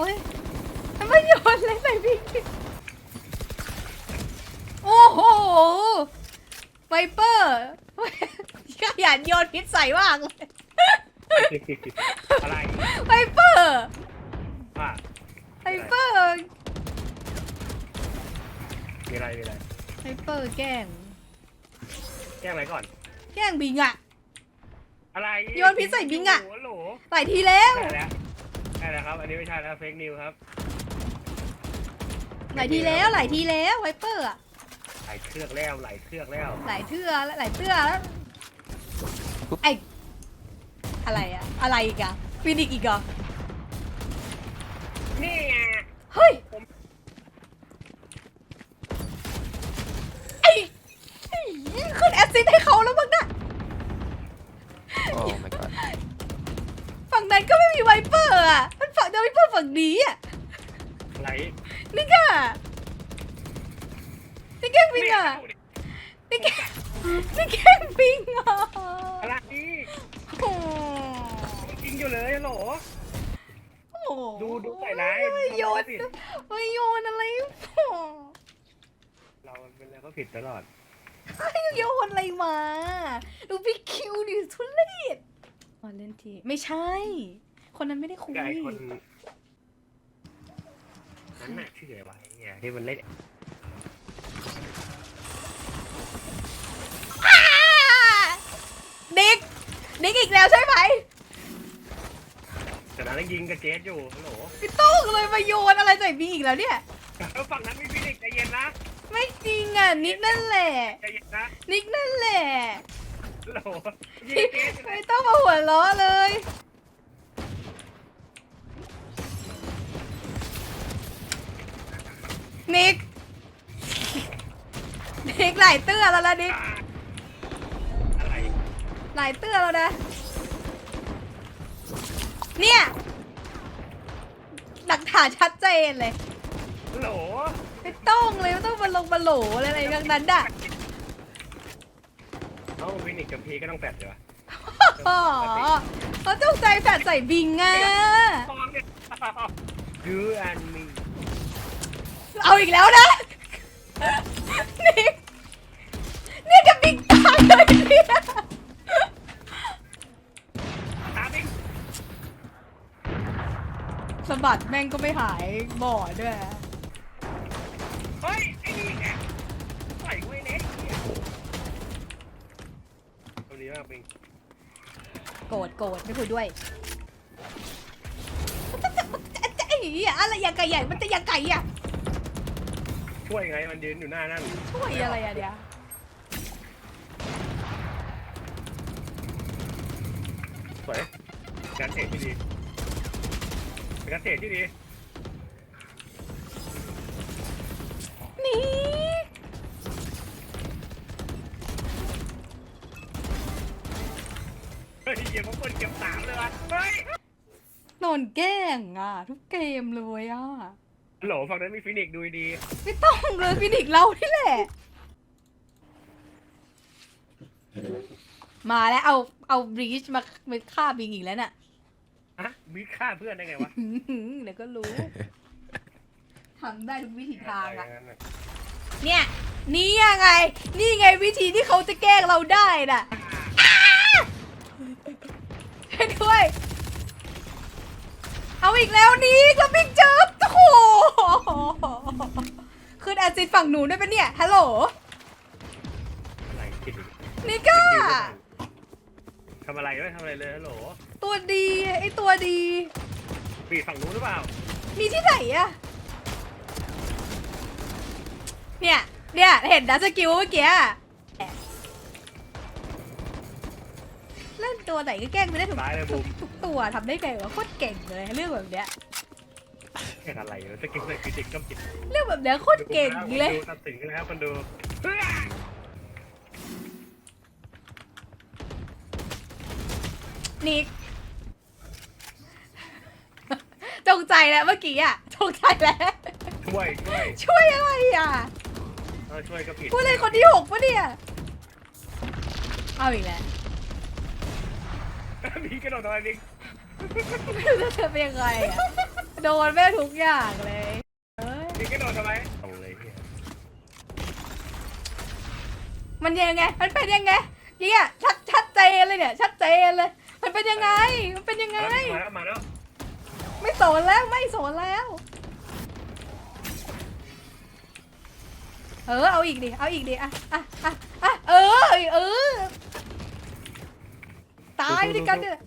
อ้ยทำไมโยนเลยใส่พี่โอ้โหไวเปอร์ขยันโยนพิษใส่มากเลยอะไรไวเปอร์ว่าไวเปอร์มีอะไรมีอะไรไวเปอร์แกล้งแจ้งอะไรก่อน แกล้งบิงอะอะไรโยนพิษใส่บิงอะโโหโหลหลายทีแล้ว ใช่แล้วใช่แล้วครับ อันนี้ไม่ใช่แล้วเฟกนิวครับหลายทีแล้วหลายทีแล้วไวเปอร์อะไหลเครือกแล้วไหลเครือกแล้วหลายเทื่อแล้วหลายเทื่อแล้วไออะไรอะอะไรอีกอะฟินิกอีกเหรอนี่ไงเฮ้ยไอ้ไอ้ขึ้นแอสซิดให้เขาแล้วมั้งนะโอ้ ก็ไม่มีไวเปอร์อะมันฝั่งเดียวไวเปอร์ฝั่งนี้อะไหลนี่ก็นี่แกล้งบิงอะเนี่ยนี่แกล้งนี่แกล้งบิงอะอะไรโอ้จริงอยู่เลยฮัลโหลโอ้ดูดูใส่ร้ายไม่โยนทำอะไรผิดไม่โยนอะไรเราเป็นอะไรก็ผิดตลอด ไม่โยนอะไรมา ดูพี่คิวดิทุเรศ อ๋อเล่นทีไม่ใช่ คนนั้นไม่ได้คุยกับไอ้คนนั้นน่ะชื่ออะไรวะเนี่ยที่มันเล่นอ้าดิกดิกอีกแล้วใช่ไหมแต่นั้นยิงกับเจสอยู่ฮัลโหลพี่โต้งเลยมาโยนอะไรใส่บีอีกแล้วเนี่ย แล้วฝั่งนั้นมีฟินิกซ์ใจเย็นนะไม่จริงอะนิกนั่นแหละใจเย็นนะนิกนั่นแหละฮัล โหลยิงพี่เจสอยู่ไหนไม่ต้องมาหัวล้อเลย นิก นิกหลายเตื้อแล้วละนิก อะไรหลายเตื้อแล้วนะ เนี่ย หลักฐานชัดเจนเลยฮัลโหลไม่ต้องเลยไม่ต้องมาลงมาโหลอะไรอะไรทั้งนั้นอะ เอ้าฟินิกซ์กับพีก็ต้องแปดเหรออ๋อเขาจงใจแฝดใส่บิงอะฟองเนี่ย You and me เอาอีกแล้วนะ นี่นี่กับบิงตายเลยเนี่ยตามอีกสะบัดแม่งก็ไม่หายบ่อด้วย โกรธโกรธไม่คุยด้วยไอ้เหี้ยอะไรอย่างไก่ใหญ่มันจะอย่างไก่อะช่วยไงมันยืนอยู่หน้านั่นช่วยอะไรอะเดี๋ยวสวยการเตะที่ดีเป็นการเตะที่ดีนี่ ฮ้ยเยี่ยมมากคนเก็บสามเลยวะเฮ้ยโดนแกล้งอะ ทุกเกมเลยอะฮัลโหลฝั่งนั้นมีฟินิกซ์ดูดีไม่ต้องเลยฟินิกส์เราที่แหละ มาแล้วเอาเอาบรีชมามาฆ่าบิงอีกแล้วน่ะ ฮะมีฆ่าเพื่อนได้ไงวะเดี๋ยวก็รู้ ทำได้ทุกวิธีทางอะไรงั้นน่ะเนี่ย นี่ยังไง นี่ไงวิธีที่เขาจะแกล้งเราได้น่ะ ช่วยด้วย เอาอีกแล้วนี่กระบิ๊กเจิบโอ้โหขึ้นแอซิดฝั่งหนูด้วยปะเนี่ย ฮัลโหล อะไรคิดอีกนิก้า ทำอะไรไม่ทำอะไรเลยฮัลโหลตัวดีไอตัวดี ปีฝั่งนู้นหรือเปล่ามีที่ไหนอะเนี่ย เนี่ย เห็นนะสกิลเมื่อกี้อะ เล่นตัวไหนก็แกล้งไปได้ทุกตายเลยทุบุกมทุกตัวทำได้ไงวะโคตรเก่งเลยเรื่องแบบเนี้ยแค่อะไรวะสกิลเลยคือเด็กก็ผิดเรื่องแบบเนี้ยโคตรเก่งเลยดูตัดสินกันนะครับคนดูนิกจงใจแล้วเมื่อกี้อะจงใจแล้ว ช่วยช่วยช่วยอะไรอะเออช่วยก็ผิดพูดเลยคนที่หกปะเนี่ยเอาอีกแล้ว มีกระโดดอะไรบิ๊กไม่รู้จะเป็นยังไงอะโดนแม่งทุกอย่างเลยเอ้ยพี่ก็โดนทำไมเอาเลยเฮียมันยังไง มันเป็นยังไงเนี่ยชัดชัดเจนเลยเนี่ย ชัดเจนเลย มันเป็นยังไง มันเป็นยังไง มาแล้วมาแล้วไม่สนแล้วไม่สนแล้วเออเอาอีกดิเอาอีกดิอะอะอะอะเออเออ Hayır dikkat edin.